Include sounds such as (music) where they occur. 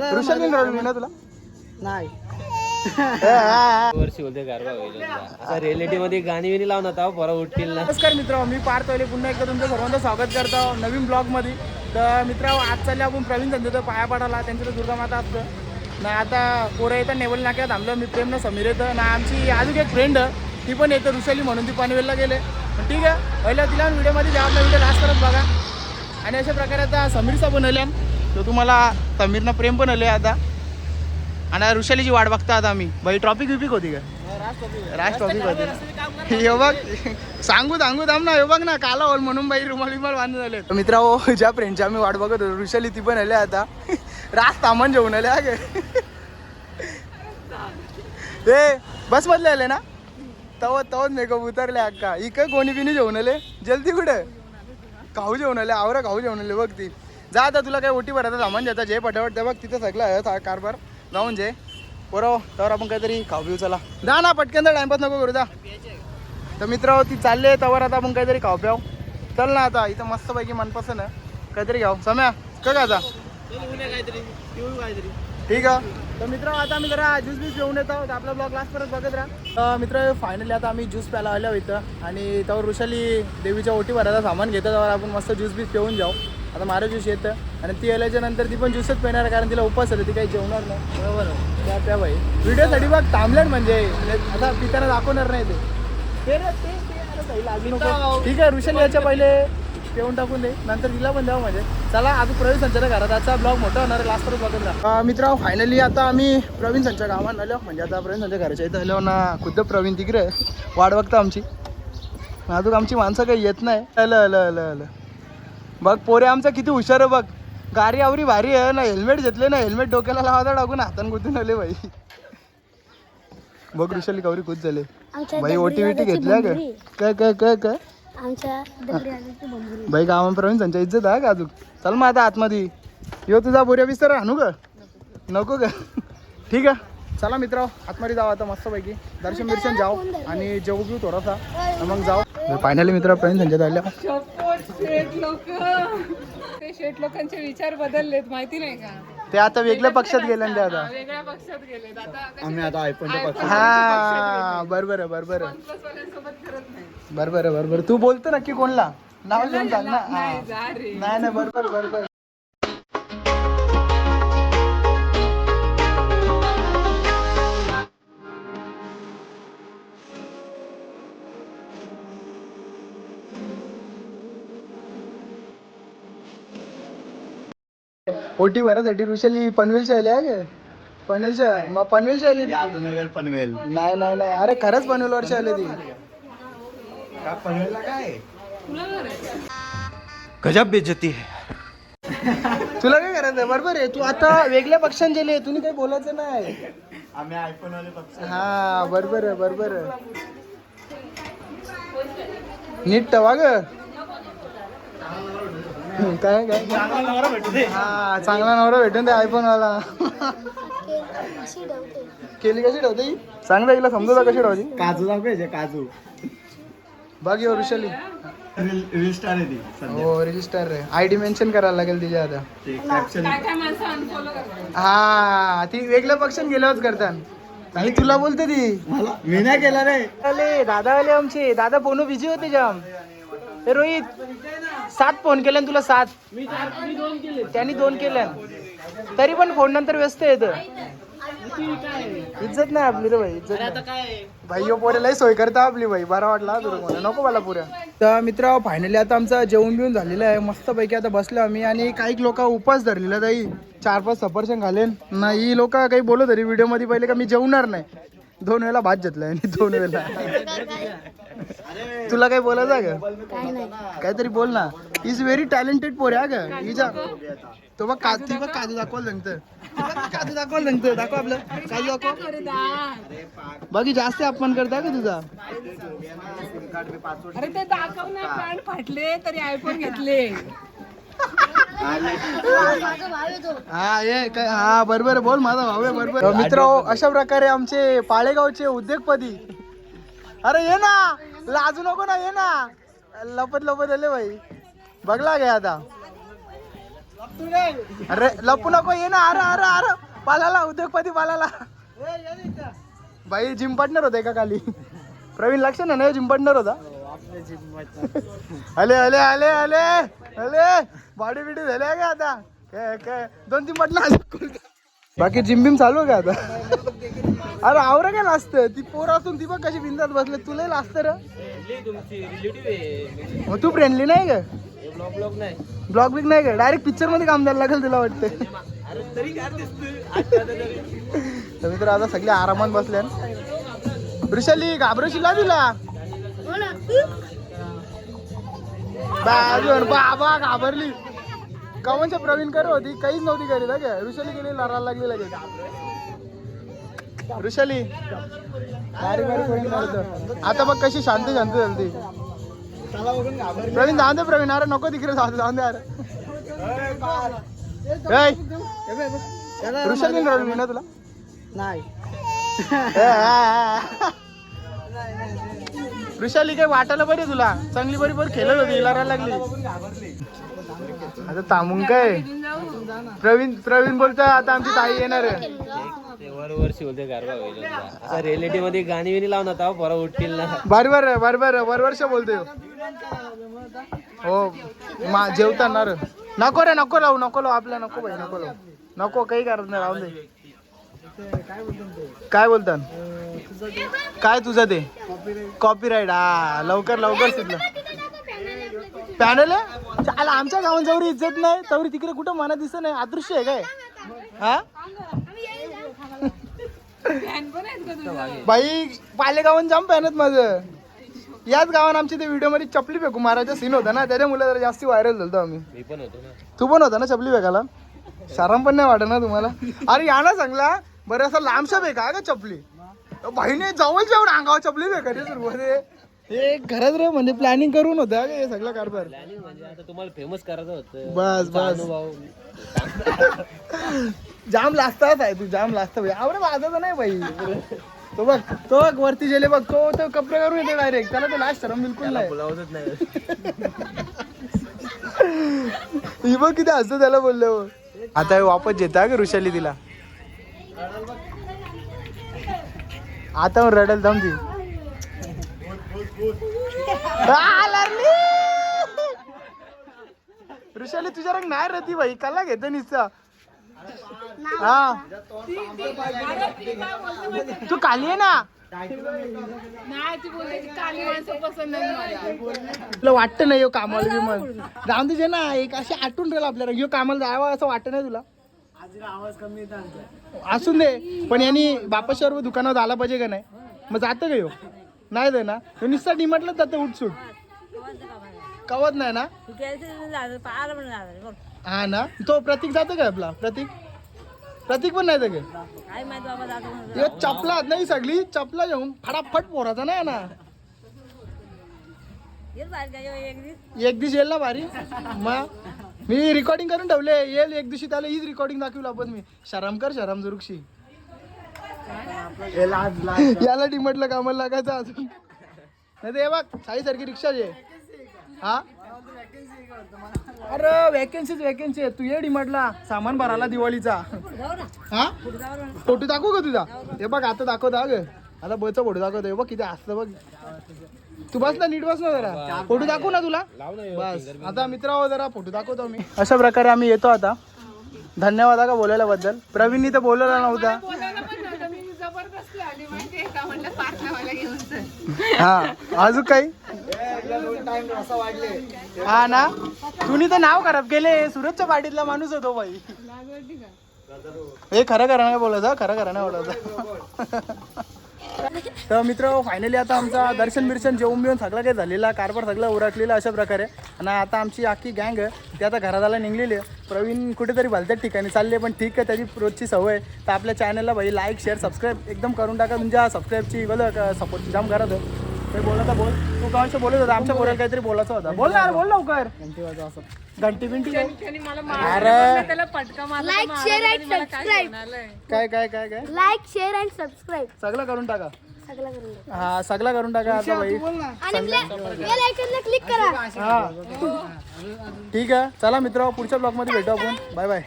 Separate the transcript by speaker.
Speaker 1: ना तुला?
Speaker 2: नाही.
Speaker 1: हा, हा.
Speaker 3: वर्षी बोलते गारबा होईल आता रिअलिटी मध्ये गाणी बिणी लावून आता परत उठतील ना.
Speaker 1: नमस्कार मित्र मी पार्थ पहिले पुन्हा एकदा तुमचं सर्वांचं स्वागत करतो नवीन ब्लॉगमध्ये. तर मित्र आज चालले आपण प्रवीण संजय पाया पाडाला त्यांचं तर दुर्गा माता असतं. ना आता पोरं येतं नेवल नाक्यात थांबलं. मी प्रेम ना समीर येतं. ना आमची अजून एक फ्रेंड ती पण येतं ऋषाली म्हणून. ती पनवेलला गेले. पण ठीक आहे पहिलं तिला व्हिडिओमध्ये द्या आपला व्हिडिओ लास्ट करत बघा. आणि अशा प्रकारे आता समीरचा पण तर तुम्हाला समीरनं प्रेम पण आले आता. आणि ऋषालीची वाट बघता आता आम्ही. बाई ट्रॉपिक विपिक होती का? राज टॉपिक होती. हे बघ सांगू सांगू थांब ना हे बघ ना काला होल म्हणून बाई रुमाल विमाल बांधून झाले मित्रा हो ज्या फ्रेंडची आम्ही वाट बघत होतो ऋषाली ती पण आले आता. राज सामान जेवण आले अगे ए बस मधले आले ना? तव तवच मेकअप उतरले अक्का. इकडे कोणी बिनी जेवण आले? जल्दी कुठे? खाऊ जेवण आले आवरा खाऊ जेवण आले बघ ती. जा आता तुला काय ओटी भरायचा सामान द्यायचा जे पटापट ते बघ तिथं सगळं आहे कारभार. जाऊन जे. बरोबर तर आपण काहीतरी खाऊ पिऊ चला. जा ना पटकन तर टाइमपास नको करू जा. तर मित्र ती चालले तवर आता आपण काहीतरी खाऊ प्याव चल ना आता इथं मस्तपैकी मनपसंत आहे. काहीतरी घ्याव सम्या का का आता ठीक आहे. तर मित्र आता आम्ही जरा ज्यूस बीस घेऊन येतो. तर आपला ब्लॉग लास्ट परत बघत राहा. तर मित्र फायनली आता आम्ही ज्यूस प्यायला आलो इथं. आणि त्यावर ऋषाली देवीच्या ओटी भरायला सामान घेतं. त्यावर आपण मस्त ज्यूस बीस पिऊन जाऊ. आता मारो ज्यूस येतं आणि ती आल्याच्यानंतर ती पण ज्यूसच पिणार कारण तिला उपवास आहे ती काही जेवणार नाही. बरोबर त्या त्या बाई. व्हिडिओसाठी बघ थांबलेत म्हणजे. आता पिताना दाखवणार नाही ते. नको. ठीक आहे ऋषाली याच्या पहिले पिऊन टाकून दे. नंतर तिला पण द्यावं म्हणजे. चला आता प्रवीण संचाच्या घरात आजचा ब्लॉग मोठा होणार आहे लास्ट परत बघत राहा. मित्र फायनली आता आम्ही प्रवीण संच्या गावात आलो. म्हणजे आता प्रवीण संच्या घराच्या इथं आलो ना खुद्द प्रवीण तिकडे. वाट बघता आमची. अजून आमची माणसं काही येत नाही. आलं आलं आलं आलं बघ पोरे आमचं किती हुशार आहे बघ. गाडी आवरी भारी आहे ना हेल्मेट घेतले ना हेल्मेट डोक्याला लावायला टाकून हातान गुतून आले बाई. बघ ऋषाली गौरी खुश झाले.
Speaker 4: दगडी
Speaker 1: ओटी विटी घेतल्या. काय काय काय काय? गावात प्रवीण संच्या इज्जत आहे का अजून? चल मग आता आतमध्ये. यो तुझा बोऱ्या बिस्तर आणू का? नको का? ठीक आहे. चला मित्र आतमध्ये जाऊ आता मस्तपैकी. दर्शन बिर्शन जाऊ आणि जेवू घेऊ थोडासा. मग जाऊ. फायनली मित्र प्रवीण संजय
Speaker 5: ते शेठ लोकांचे विचार बदललेत माहिती नाही का?
Speaker 1: ते आता वेगळ्या पक्षात गेले ते आता.
Speaker 5: वेगळ्या पक्षात आता
Speaker 2: आम्ही आता आयफोन
Speaker 1: हा बरोबर आहे बरोबर आहे
Speaker 5: सोबत करत नाही.
Speaker 1: बरोबर आहे बरोबर तू बोलतो नक्की कोणला? नाव लिहून सांग ना.
Speaker 5: नाही
Speaker 1: नाही बरोबर बरोबर ओटी भरासाठी ऋषाली पनवेलच्या आली आहे का पनवेलच्या मग पनवेलच्या आली ती.
Speaker 2: पनवेल.
Speaker 1: नाही नाही नाही. अरे खरंच पनवेलवरची आली ती
Speaker 2: पनवेलला काय?
Speaker 3: गजब बेजती
Speaker 1: तुला काय करायचं बरोबर आहे. तू आता वेगळ्या पक्षांत गेले तुम्ही काही बोलायचं नाही.
Speaker 2: आम्ही आयफोन वाले पक्ष
Speaker 1: हा बरोबर आहे बरोबर आहे. नीट ठेवा ग. काय काय? हा चांगला नवरा भेटून ते आयफोन वाला.
Speaker 4: ठेवते.
Speaker 1: केली कशी ठेवते? ही? हिला समजू कशी ठेवायची
Speaker 2: काजू दाखवायचे काजू.
Speaker 1: बघ यो ऋषाली
Speaker 2: रील रील स्टार आहे ती सध्या.
Speaker 1: हो रजिस्टर आहे. आय डी मेन्शन करायला लागेल तिच्या आता.
Speaker 2: कॅप्शन
Speaker 1: हा ती वेगळ्या पक्षात गेल्यावरच करतात. आणि तुला बोलते ती.
Speaker 2: मला मी नाही केला रे.
Speaker 1: आले दादा आले आमचे. दादा फोन बिझी होते जाम. ए रोहित सात फोन केले तुला सात. त्यांनी दोन केल्या तरी पण फोन नंतर व्यस्त येत इज्जत नाही आपली रे भाई इज्जत भाई यो पोरे लय सोय करता आपली भाई बरा वाटला तुला मला नको मला पुऱ्या. तर मित्र फायनली आता आमचं जेवण बिवून झालेलं आहे. मस्त पैकी आता बसलो आम्ही आणि काही लोक उपास धरलेला ताई चार पाच सफरचंद घालेन. नाही लोक काही बोलत तरी व्हिडिओमध्ये पहिले का मी जेवणार नाही. दोन वेळेला भात घेतलाय आणि दोन वेळेला. तुला काही बोलायचं का? काहीतरी बोल ना. इज व्हेरी टॅलेंटेड पोर आहे का हिजा तो बघ का ती बघ काजू दाखवायला सांगतं काजू दाखवायला सांगतं दाखव आपलं. काजू दाखव. बाकी जास्त अपमान करता का तुझा.
Speaker 5: अरे ते दाखव ना फाटले तरी आयफोन घेतले.
Speaker 1: हा ये काय हा बरोबर बोल माझा भाऊ आहे बरोबर. मित्र अशा प्रकारे आमचे पाळेगावचे उद्योगपती अरे ये ना! लाजू नको ना ये ना! लपत लपत आले भाई. बघला गे आता. अरे लपू नको ये ना अरे अरे अरे पालाला उद्योगपती पालाला. बाई जिम पार्टनर होते का खाली. प्रवीण लक्ष ना नाही जिम पार्टनर होता. अले अले अले अले अले बॉडी बिडी झाल्या का आता? काय काय? दोन तीन म्हटलं बाकी जिम बिम चालू आहे का आता? अरे आवरा काय लाजत ती पोर असून ती बघ कशी बिंदात बसले. तुला लाजत रे. तू फ्रेंडली नाही का?
Speaker 3: ब्लॉग ब्लॉग नाही.
Speaker 1: ब्लॉग बिग नाही का? डायरेक्ट पिक्चरमध्ये काम द्यायला लागेल तुला वाटतं.
Speaker 3: अरे तरी काय दिसतं
Speaker 1: तर. मित्र आता सगळे आरामात बसल्या वृषाली घाबरशील तिला? बाजून बाबा घाबरली. कवनच्या प्रवीण कर होती काहीच नव्हती करीत हा काय ऋषाली गेली लढायला लागली लगेच. ऋषाली. बारीक बारीक. आता बघ कशी शांत शांत झाली प्रवीण जाऊन दे प्रवीण. अरे नको तिकडे जाऊ जाऊन दे अरे. ऋषाली ना तुला?
Speaker 2: नाही.
Speaker 1: वृषाली काय वाटायला बरी तुला? चांगली बरी बरी खेळत होती लागली. आता थांबून काय? प्रवीण प्रवीण बोलतोय आता आमची ताई येणार आहे.
Speaker 3: ते बोलते आता रिलेटिव्हमध्ये गाणी विणी लावून आता पोरा उठतील ना.
Speaker 1: बरोबर आहे बरोबर आहे बरोबरच बोलतोय. हो मा जेवताना रे. नको रे नको लावू नको लावू आपल्या नको भाई नको लावू. नको काही करत नाही राहून दे. काय बोलतात काय तुझं ते? कॉपीराईट हा लवकर लवकर सुटलं पॅनल आहे? चाल आमच्या गावात जवळ इज्जत नाही तवरी तिकडे कुठं मना दिसत नाही. अदृश्य आहे काय? हा?
Speaker 5: आहेत
Speaker 1: बाई पालेगावात जाम पॅनत माझं. याच गावात आमच्या ते व्हिडिओमध्ये चपली फेकू मारायचा सीन होता ना त्याच्यामुळे जरा जास्ती व्हायरल झालतो आम्ही. तू पण होता ना चपली फेकायला? शरम पण नाही वाटत ना तुम्हाला. अरे या ना चांगला. बरं असं लांबशा फेका का चपली. बहिणी जवळ जेवण अंगावर चपली फेकायची सुरुवात. हे घरात रे म्हणजे प्लॅनिंग करून होतं हे सगळं कारभार.
Speaker 3: प्लॅनिंग म्हणजे आता तुम्हाला फेमस करायचं होतं.
Speaker 1: बस बस. जाम लाजताच आहे तू जाम लाजत भाई आवडे वाजत नाही बाई. तो बघ तो बघ वरती गेले बघ तो तो कपडे करून येतो डायरेक्ट त्याला ते लास्ट शरम बिलकुल नाही.
Speaker 3: बोलावतच नाही.
Speaker 1: बघ किती हसतो त्याला बोललो आता हे वापस येता का ऋषाली तिला. आता रडेल थांब ती! (laughs) ऋषाली तुझ्या रंग नाही रती भाई कला घेते निसता. हा. तू काली आहे ना. तुला वाटतं नाही यो कामाला बी मग. जाऊन दे ना. एक अशी आठवून राहिलं आपल्याला. यो कामाला जावं असं वाटतं नाही तुला. असून दे. पण यांनी बापाशिवर दुकानावर आला पाहिजे का नाही? मग जातं का यो? नाही दे ना. तो नुसता डिमाटलाच जातं उठसूट कवत नाही ना? हा ना? तो प्रतीक जातो का आपला? प्रतीक? प्रतीक पण नाही जात चपला नाही सगळी. चपला घेऊन फटाफट पोराचा नाही ना? एक दिवस येईल ना भारी? मग मी रेकॉर्डिंग करून ठेवले. येईल एक दिवशी त्याला हीच रेकॉर्डिंग दाखवू आपण मी. शरम कर शरम जुरुक्षी याला डिमटला कामाला लागायचं अजून नाही ते बघ साई सारखी रिक्षा जे हा? अरे वॅकन्सीच वॅकन्सी आहे तू ये डिमटला. सामान भरायला दिवाळीचा. हा? फोटो दाखवू का तुझा. हे बघ आता दाखवता ग आता बचा फोटो दाखवतो हे बघ किती असतं बघ. तू बस ना नीट बस ना जरा. फोटो दाखवू ना तुला. बस. आता मित्रावर जरा फोटो दाखवतो मी. अशा प्रकारे आम्ही येतो आता. धन्यवाद का बोलायला बद्दल प्रवीणनी तर बोलायला नव्हता
Speaker 5: मी जबरदस्ती आली माहितीये का म्हणलं पार्टनरवाला घेऊन चल
Speaker 1: हा अजून काही? हा ना? तुम्ही तर नाव खराब केले. सुरतच्या पार्टीतला माणूस होतो बाई हे खरं खरं नाही बोलायचं खरं खरं नाही बोलायचं तर मित्र फायनली आता आमचा दर्शन बिर्शन जेवून बिवून सगळं काही झालेला कारभार सगळं उरकलेला अशा प्रकारे. आणि आता आमची अख्खी गँग आहे ती आता घराला निघलेली आहे. प्रवीण कुठेतरी भलत्याच ठिकाणी चालले पण ठीक आहे त्याची रोजची सवय तर आपल्या चॅनलला भाई लाईक शेअर सबस्क्राईब एकदम करून टाका. तुमच्या सबस्क्राईबची बोल सपोर्ट जाम करा तो ते बोलत होता बोल. तू बोलत होता? आमच्या बोलायला काहीतरी बोलायचं होता. बोल ना बोल लवकर. घंटी बिंटी काय अरे. काय काय काय काय?
Speaker 4: लाईक शेअर अँड सबस्क्राईब
Speaker 1: सगळं करून टाका.
Speaker 4: सगळं करून टाक.
Speaker 1: हा सगळा करून टाका आता भाई
Speaker 4: आणि बेल आयकॉनला क्लिक करा.
Speaker 1: हा. ठीक आहे. चला मित्र पुढच्या ब्लॉगमध्ये भेटू आपण. Bye bye